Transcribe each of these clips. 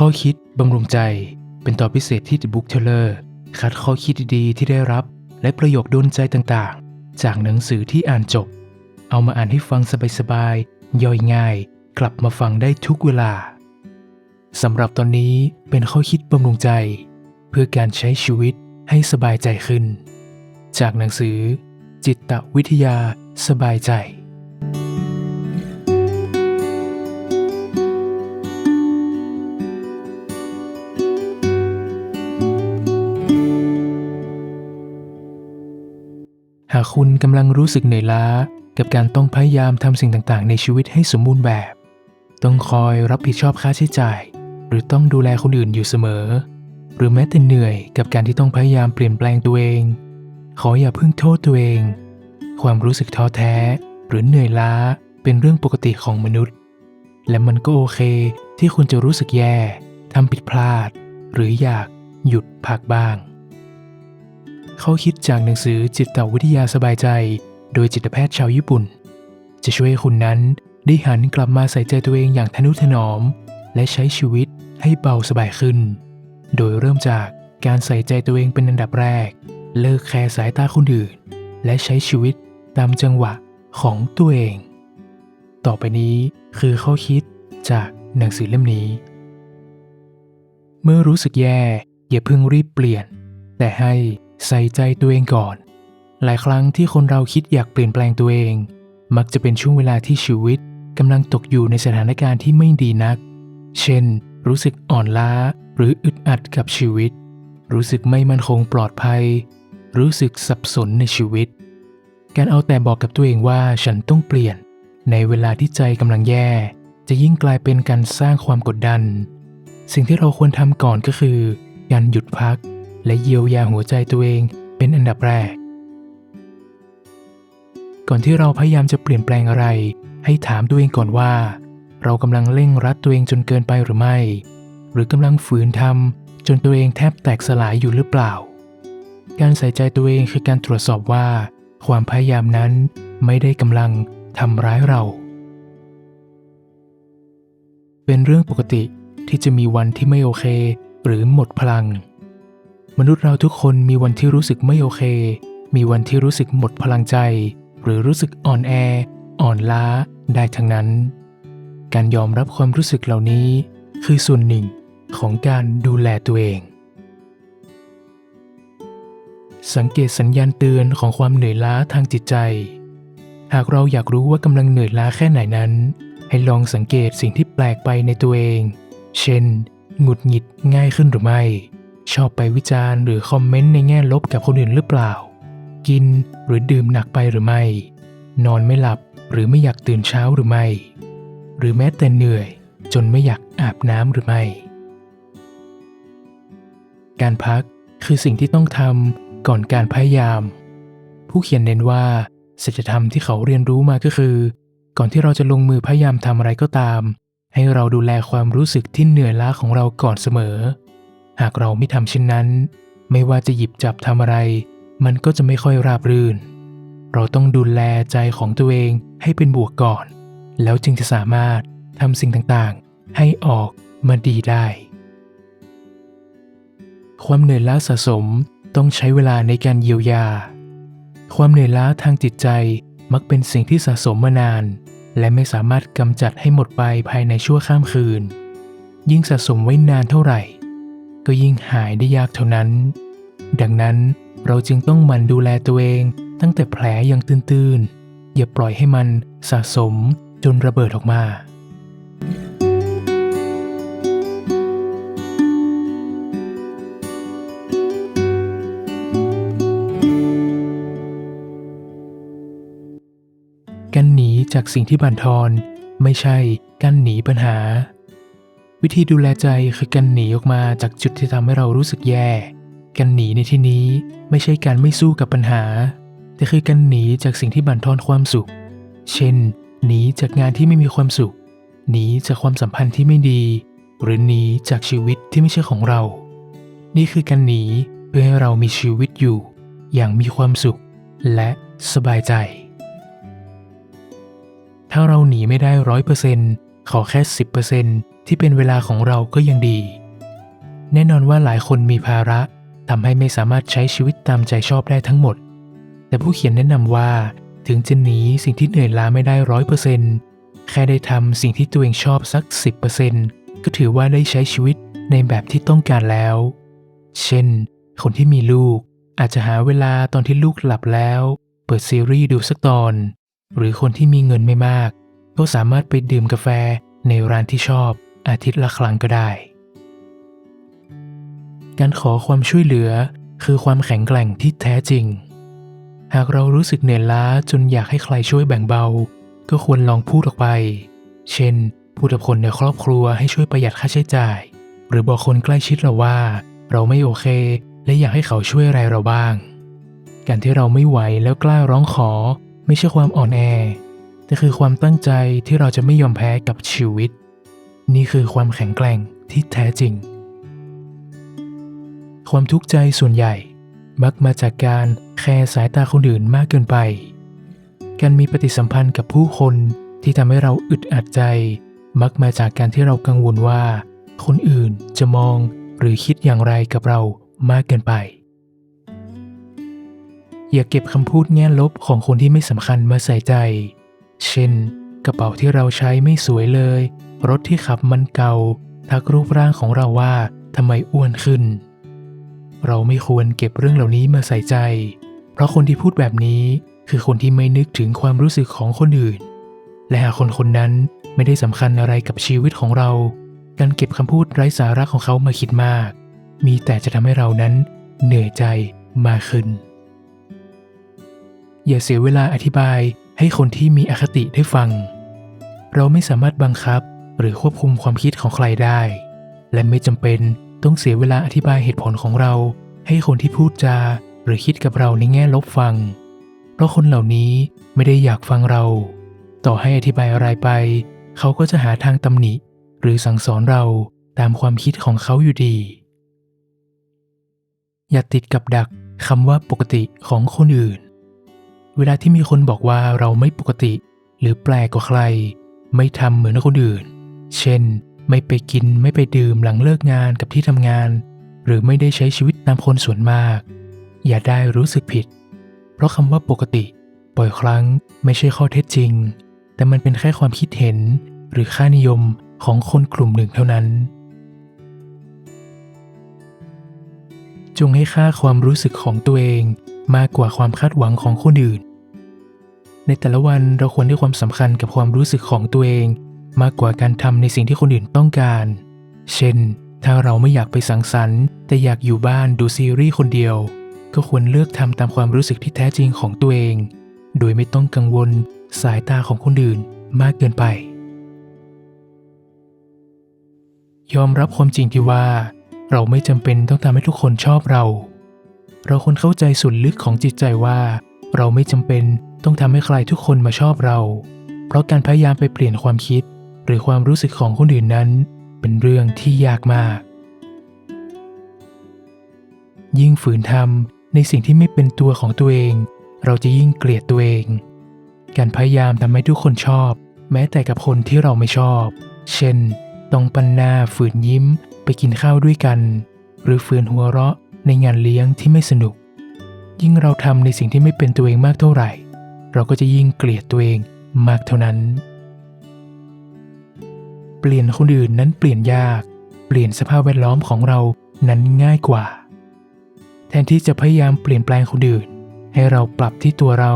ข้อคิดบำรุงใจ เป็นตอนพิเศษที่ The Book Teller คัดข้อคิดดีๆ ที่ได้รับ และประโยคโดนใจต่างๆ จากหนังสือที่อ่านจบ เอามาอ่านให้ฟังสบายๆ ย่อยง่าย กลับมาฟังได้ทุกเวลาสำหรับตอนนี้เป็นข้อคิดบำรุงใจ เพื่อการใช้ชีวิตให้สบายใจขึ้น จากหนังสือ จิตวิทยาสบายใจ คุณกำลังรู้สึกเหนื่อยล้า กับการต้องพยายามทำสิ่งต่างๆ ในชีวิตให้สมบูรณ์แบบ ต้องคอยรับผิดชอบค่าใช้จ่าย หรือต้องดูแลคนอื่นอยู่เสมอ หรือแม้แต่เหนื่อยกับการที่ต้องพยายามเปลี่ยนแปลงตัวเอง ขออย่าเพิ่งโทษตัวเอง ความรู้สึกท้อแท้ หรือเหนื่อยล้าเป็นเรื่องปกติของมนุษย์ และมันก็โอเคที่คุณจะรู้สึกแย่ทำผิดพลาด หรืออยากหยุดพักบ้าง เขาคิดจากหนังสือจิตวิทยาสบายใจ โดยจิตแพทย์ชาวญี่ปุ่น จะช่วยคุณนั้นได้หันกลับมาใส่ใจตัวเองอย่างทนุถนอม และใช้ชีวิตให้เบาสบายขึ้น โดยเริ่มจากการใส่ใจตัวเองเป็นอันดับแรก เลิกแคร์สายตาคนอื่น และใช้ชีวิตตามจังหวะของตัวเอง ต่อไปนี้คือข้อคิดจากหนังสือเล่มนี้ เมื่อรู้สึกแย่อย่าเพิ่งรีบเปลี่ยน แต่ให้ ใส่ใจตัวเองก่อน หลายครั้งที่คนเราคิดอยากเปลี่ยนแปลงตัวเอง มักจะเป็นช่วงเวลาที่ชีวิตกำลังตกอยู่ในสถานการณ์ที่ไม่ดีนัก เช่น รู้สึกอ่อนล้าหรืออึดอัดกับชีวิต รู้สึกไม่มั่นคงปลอดภัย รู้สึกสับสนในชีวิต การเอาแต่บอกกับตัวเองว่าฉันต้องเปลี่ยน ในเวลาที่ใจกำลังแย่ จะยิ่งกลายเป็นการสร้างความกดดัน สิ่งที่เราควรทำก่อนก็คือ การหยุดพัก และเยียวยาหัวใจตัวเองเป็นอันดับแรก ก่อนที่เราพยายามจะเปลี่ยนแปลงอะไร ให้ถามตัวเองก่อนว่า เรากำลังเร่งรัดตัวเองจนเกินไปหรือไม่ หรือกำลังฝืนทำจนตัวเองแทบแตกสลายอยู่หรือเปล่า การใส่ใจตัวเองคือการตรวจสอบว่า ความพยายามนั้นไม่ได้กำลังทำร้ายเรา เป็นเรื่องปกติที่จะมีวันที่ไม่โอเค หรือหมดพลัง มนุษย์เราทุกคนมีวันที่รู้สึกไม่โอเค มีวันที่รู้สึกหมดพลังใจ หรือรู้สึกอ่อนแอ อ่อนล้าได้ทั้งนั้น การยอมรับความรู้สึกเหล่านี้ คือส่วนหนึ่งของการดูแลตัวเอง สังเกตสัญญาณเตือนของความเหนื่อยล้าทางจิตใจ หากเราอยากรู้ว่ากำลังเหนื่อยล้าแค่ไหนนั้น ให้ลองสังเกตสิ่งที่แปลกไปในตัวเอง เช่น หงุดหงิดง่ายขึ้นหรือไม่ ชอบไปวิจารณ์หรือคอมเมนต์ในแง่ลบกับคนอื่นหรือเปล่า กินหรือดื่มหนักไปหรือไม่ นอนไม่หลับหรือไม่อยากตื่นเช้าหรือไม่ หรือแม้แต่เหนื่อยจนไม่อยากอาบน้ำหรือไม่ การพักคือสิ่งที่ต้องทำก่อนการพยายาม ผู้เขียนเน้นว่าสัจธรรมที่เขาเรียนรู้มาก็คือ ก่อนที่เราจะลงมือพยายามทำอะไรก็ตาม ให้เราดูแลความรู้สึกที่เหนื่อยล้าของเราก่อนเสมอ หากเราไม่ทำเช่นนั้น ไม่ว่าจะหยิบจับทำอะไร มันก็จะไม่ค่อยราบรื่น เราต้องดูแลใจของตัวเองให้เป็นบวกก่อน แล้วจึงจะสามารถทำสิ่งต่างๆ ให้ออกมาดีได้ ความเหนื่อยล้าสะสมต้องใช้เวลาในการเยียวยา ความเหนื่อยล้าทางจิตใจมักเป็นสิ่งที่สะสมมานาน และไม่สามารถกำจัดให้หมดไปภายในชั่วข้ามคืน ยิ่งสะสมไว้นานเท่าไหร่ ก็ยิ่งหายได้ยากเท่านั้น ดังนั้นเราจึงต้องหมั่นดูแลตัวเอง ตั้งแต่แผลยังตื้นๆ อย่าปล่อยให้มันสะสมจนระเบิดออกมาการหนีจากสิ่งที่บั่นทอน ไม่ใช่การหนีปัญหา วิธีดูแลใจคือการหนีออกมาจากจุดที่ทำให้เรารู้สึกแย่ การหนีในที่นี้ไม่ใช่การไม่สู้กับปัญหา แต่คือการหนีจากสิ่งที่บั่นทอนความสุข เช่น หนีจากงานที่ไม่มีความสุข หนีจากความสัมพันธ์ที่ไม่ดี หรือหนีจากชีวิตที่ไม่ใช่ของเรา นี่คือการหนีเพื่อให้เรามีชีวิตอยู่ อย่างมีความสุข และสบายใจ ถ้าเราหนีไม่ได้ร้อยเปอร์เซ็นต์ขอแค่สิบเปอร์เซ็นต์ ที่เป็นเวลาของเราก็ยังดี แน่นอนว่าหลายคนมีภาระทำให้ไม่สามารถใช้ชีวิตตามใจชอบได้ทั้งหมด แต่ผู้เขียนแนะนำว่า ถึงจะหนีสิ่งที่เหนื่อยล้าไม่ได้ร้อยเปอร์เซ็นต์แค่ได้ทำสิ่งที่ตัวเองชอบสัก 10%ก็ถือว่าได้ใช้ชีวิตในแบบที่ต้องการแล้ว เช่น คนที่มีลูกอาจจะหาเวลาตอนที่ลูกหลับแล้ว เปิดซีรีส์ดูสักตอน หรือคนที่มีเงินไม่มาก ก็สามารถไปดื่มกาแฟในร้านที่ชอบ อาทิตย์ละครั้งก็ได้ การขอความช่วยเหลือคือความแข็งแกร่งที่แท้จริง หากเรารู้สึกเหนื่อยล้าจนอยากให้ใครช่วยแบ่งเบา ก็ควรลองพูดออกไป เช่น พูดกับคนในครอบครัวให้ช่วยประหยัดค่าใช้จ่าย หรือบอกคนใกล้ชิดเราว่า เราไม่โอเค และอยากให้เขาช่วยอะไรเราบ้าง การที่เราไม่ไหวแล้วกล้าร้องขอ ไม่ใช่ความอ่อนแอ แต่คือความตั้งใจที่เราจะไม่ยอมแพ้กับชีวิต นี่คือความแข็งแกร่งที่แท้จริง ความทุกข์ใจส่วนใหญ่มักมาจากการแคร์สายตาคนอื่นมากเกินไป การมีปฏิสัมพันธ์กับผู้คนที่ทำให้เราอึดอัดใจ มักมาจากการที่เรากังวลว่า คนอื่นจะมองหรือคิดอย่างไรกับเรามากเกินไป อย่าเก็บคำพูดแง่ลบของคนที่ไม่สำคัญมาใส่ใจ เช่น กระเป๋าที่เราใช้ไม่สวยเลย รถที่ขับมันเก่าทักรูปร่างของเราว่าทำไมอ้วนขึ้น เราไม่ควรเก็บเรื่องเหล่านี้มาใส่ใจ เพราะคนที่พูดแบบนี้คือคนที่ไม่นึกถึงความรู้สึกของคนอื่น และหากคนคนนั้นไม่ได้สำคัญอะไรกับชีวิตของเรา การเก็บคำพูดไร้สาระของเขามาคิดมาก มีแต่จะทำให้เรานั้นเหนื่อยใจมากขึ้น อย่าเสียเวลาอธิบายให้คนที่มีอคติได้ฟัง เราไม่สามารถบังคับ หรือควบคุมความคิดของใครได้ และไม่จำเป็นต้องเสียเวลาอธิบายเหตุผลของเรา ให้คนที่พูดจา หรือคิดกับเราในแง่ลบฟัง เพราะคนเหล่านี้ไม่ได้อยากฟังเรา ต่อให้อธิบายอะไรไป เขาก็จะหาทางตำหนิ หรือสั่งสอนเราตามความคิดของเขาอยู่ดี อย่าติดกับดักคำว่าปกติของคนอื่น เวลาที่มีคนบอกว่าเราไม่ปกติ หรือแปลกกว่าใคร ไม่ทำเหมือนคนอื่น เช่น ไม่ไปกินไม่ไปดื่มหลังเลิกงานกับที่ทำงาน หรือไม่ได้ใช้ชีวิตตามคนส่วนมาก อย่าได้รู้สึกผิด เพราะคำว่าปกติบ่อยครั้งไม่ใช่ข้อเท็จจริง แต่มันเป็นแค่ความคิดเห็นหรือค่านิยมของคนกลุ่มหนึ่งเท่านั้น จงให้ค่าความรู้สึกของตัวเองมากกว่าความคาดหวังของคนอื่น ในแต่ละวันเราควรให้ความสำคัญกับความรู้สึกของตัวเอง มากกว่าการทำในสิ่งที่คนอื่นต้องการ เช่น ถ้าเราไม่อยากไปสังสรรค์ แต่อยากอยู่บ้านดูซีรีส์คนเดียว ก็ควรเลือกทำตามความรู้สึกที่แท้จริงของตัวเอง โดยไม่ต้องกังวลสายตาของคนอื่นมากเกินไป ยอมรับความจริงที่ว่า เราไม่จำเป็นต้องทำให้ทุกคนชอบเรา เราควรเข้าใจส่วนลึกของจิตใจว่า เราไม่จำเป็นต้องทำให้ใครทุกคนมาชอบเรา เพราะการพยายามไปเปลี่ยนความคิด หรือความรู้สึกของคนอื่นนั้น เป็นเรื่องที่ยากมาก ยิ่งฝืนทำในสิ่งที่ไม่เป็นตัวของตัวเอง เราจะยิ่งเกลียดตัวเอง การพยายามทำให้ทุกคนชอบ แม้แต่กับคนที่เราไม่ชอบ เช่น ต้องปันหน้าฝืนยิ้มไปกินข้าวด้วยกัน หรือฝืนหัวเราะในงานเลี้ยงที่ไม่สนุก ยิ่งเราทำในสิ่งที่ไม่เป็นตัวเองมากเท่าไหร่ เราก็จะยิ่งเกลียดตัวเองมากเท่านั้น เปลี่ยนคนอื่นนั้นเปลี่ยนยาก เปลี่ยนสภาพแวดล้อมของเรานั้นง่ายกว่า แทนที่จะพยายามเปลี่ยนแปลงคนอื่น ให้เราปรับที่ตัวเรา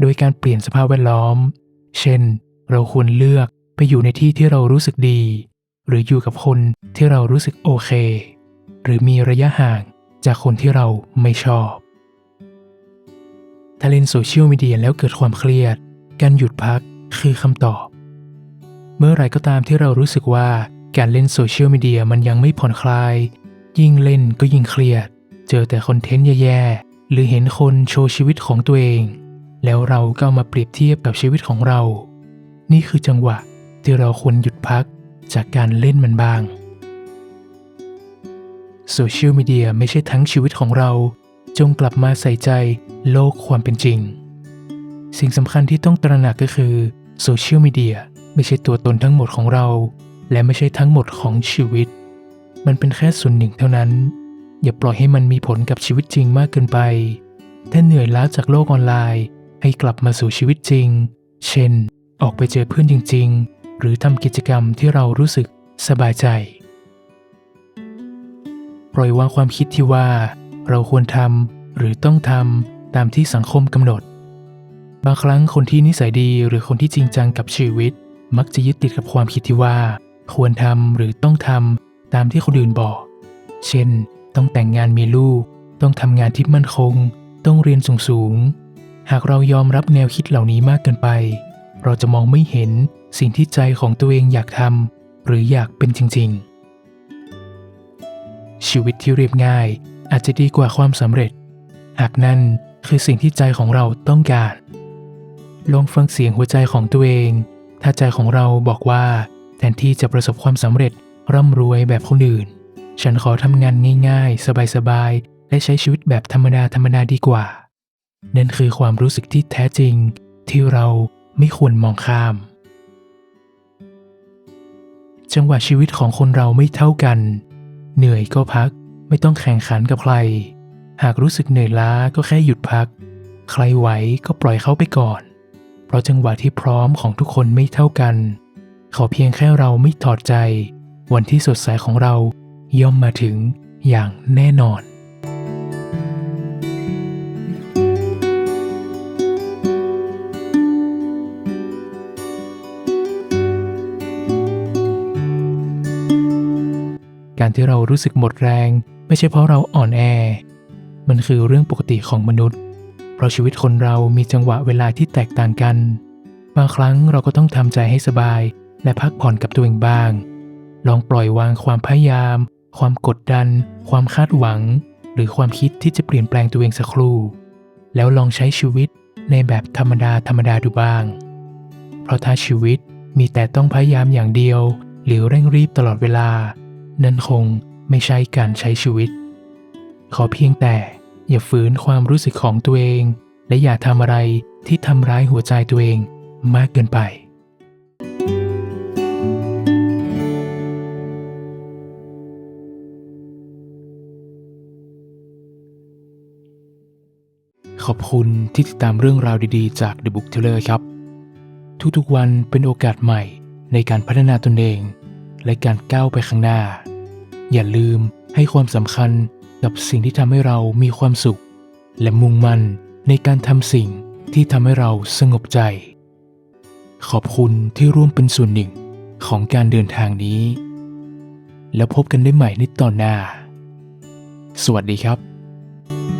โดยการเปลี่ยนสภาพแวดล้อม เช่น เราควรเลือกไปอยู่ในที่ที่เรารู้สึกดี หรืออยู่กับคนที่เรารู้สึกโอเค หรือมีระยะห่างจากคนที่เราไม่ชอบ ถ้าเล่นโซเชียลมีเดียแล้วเกิดความเครียด การหยุดพักคือคำตอบ เมื่อไรก็ตามที่เรารู้สึกว่าการเล่นโซเชียลมีเดียมันยังไม่ผ่อนคลาย ยิ่งเล่นก็ยิ่งเครียด เจอแต่คอนเทนต์แย่ๆ หรือเห็นคนโชว์ชีวิตของตัวเอง แล้วเราก็ามาเปรียบเทียบกับชีวิตของเรา นี่คือจังหวะที่เราควรหยุดพักจากการเล่นมันบ้างโซเชียลมีเดียไม่ใช่ทั้งชีวิตของเรา จงกลับมาใส่ใจโลกความเป็นจริง สิ่งสำคัญที่ต้องตระหนักก็คือโซเชียลมีเดีย ไม่ใช่ตัวตนทั้งหมดของเรา และไม่ใช่ทั้งหมดของชีวิต มันเป็นแค่ส่วนหนึ่งเท่านั้น อย่าปล่อยให้มันมีผลกับชีวิตจริงมากเกินไป ถ้าเหนื่อยล้าจากโลกออนไลน์ ให้กลับมาสู่ชีวิตจริง เช่น ออกไปเจอเพื่อนจริง ๆ หรือทำกิจกรรมที่เรารู้สึกสบายใจ ปล่อยวางความคิดที่ว่า เราควรทำหรือต้องทำตามที่สังคมกำหนด บางครั้งคนที่นิสัยดีหรือคนที่จริงจังกับชีวิต มักจะยึดติดกับความคิดที่ว่า ควรทำหรือต้องทำตามที่คนอื่นบอก เช่น ต้องแต่งงานมีลูก ต้องทำงานที่มั่นคง ต้องเรียนสูงๆ หากเรายอมรับแนวคิดเหล่านี้มากเกินไป เราจะมองไม่เห็นสิ่งที่ใจของตัวเองอยากทำหรืออยากเป็นจริง ๆ ชีวิตที่เรียบง่ายอาจจะดีกว่าความสำเร็จ หากนั่นคือสิ่งที่ใจของเราต้องการ ลองฟังเสียงหัวใจของตัวเอง ถ้าใจของเราบอกว่า แทนที่จะประสบความสำเร็จร่ำรวยแบบคนอื่น ฉันขอทำงานง่ายๆ สบายๆ และใช้ชีวิตแบบธรรมดาธรรมดาดีกว่า นั่นคือความรู้สึกที่แท้จริง ที่เราไม่ควรมองข้าม จังหวะชีวิตของคนเราไม่เท่ากัน เหนื่อยก็พัก ไม่ต้องแข่งขันกับใคร หากรู้สึกเหนื่อยล้าก็แค่หยุดพัก ใครไหวก็ปล่อยเขาไปก่อน เพราะจังหวะที่พร้อมของทุกคนไม่เท่ากัน ขอเพียงแค่เราไม่ถอดใจ วันที่สดใสของเราย่อมมาถึงอย่างแน่นอนการที่เรารู้สึกหมดแรง ไม่ใช่เพราะเราอ่อนแอ มันคือเรื่องปกติของมนุษย์ เพราะชีวิตคนเรามีจังหวะเวลาที่แตกต่างกัน บางครั้งเราก็ต้องทำใจให้สบาย และพักผ่อนกับตัวเองบ้าง ลองปล่อยวางความพยายาม ความกดดัน ความคาดหวัง หรือความคิดที่จะเปลี่ยนแปลงตัวเองสักครู่ แล้วลองใช้ชีวิตในแบบธรรมดาธรรมดาดูบ้าง เพราะถ้าชีวิตมีแต่ต้องพยายามอย่างเดียว หรือเร่งรีบตลอดเวลา นั่นคงไม่ใช่การใช้ชีวิต ขอเพียงแต่ อย่าฝืนความรู้สึกของตัวเอง และอย่าทำอะไรที่ทำร้ายหัวใจตัวเองมากเกินไปขอบคุณที่ติดตามเรื่องราวดีๆ จาก The Book Teller ครับ ทุกๆวันเป็นโอกาสใหม่ในการพัฒนาตนเอง และการก้าวไปข้างหน้า อย่าลืมให้ความสำคัญ กับสิ่งที่ทำให้เรามีความสุข และมุ่งมั่นในการทำสิ่งที่ทำให้เราสงบใจ ขอบคุณที่ร่วมเป็นส่วนหนึ่งของการเดินทางนี้ แล้วพบกันได้ใหม่ในตอนหน้า สวัสดีครับ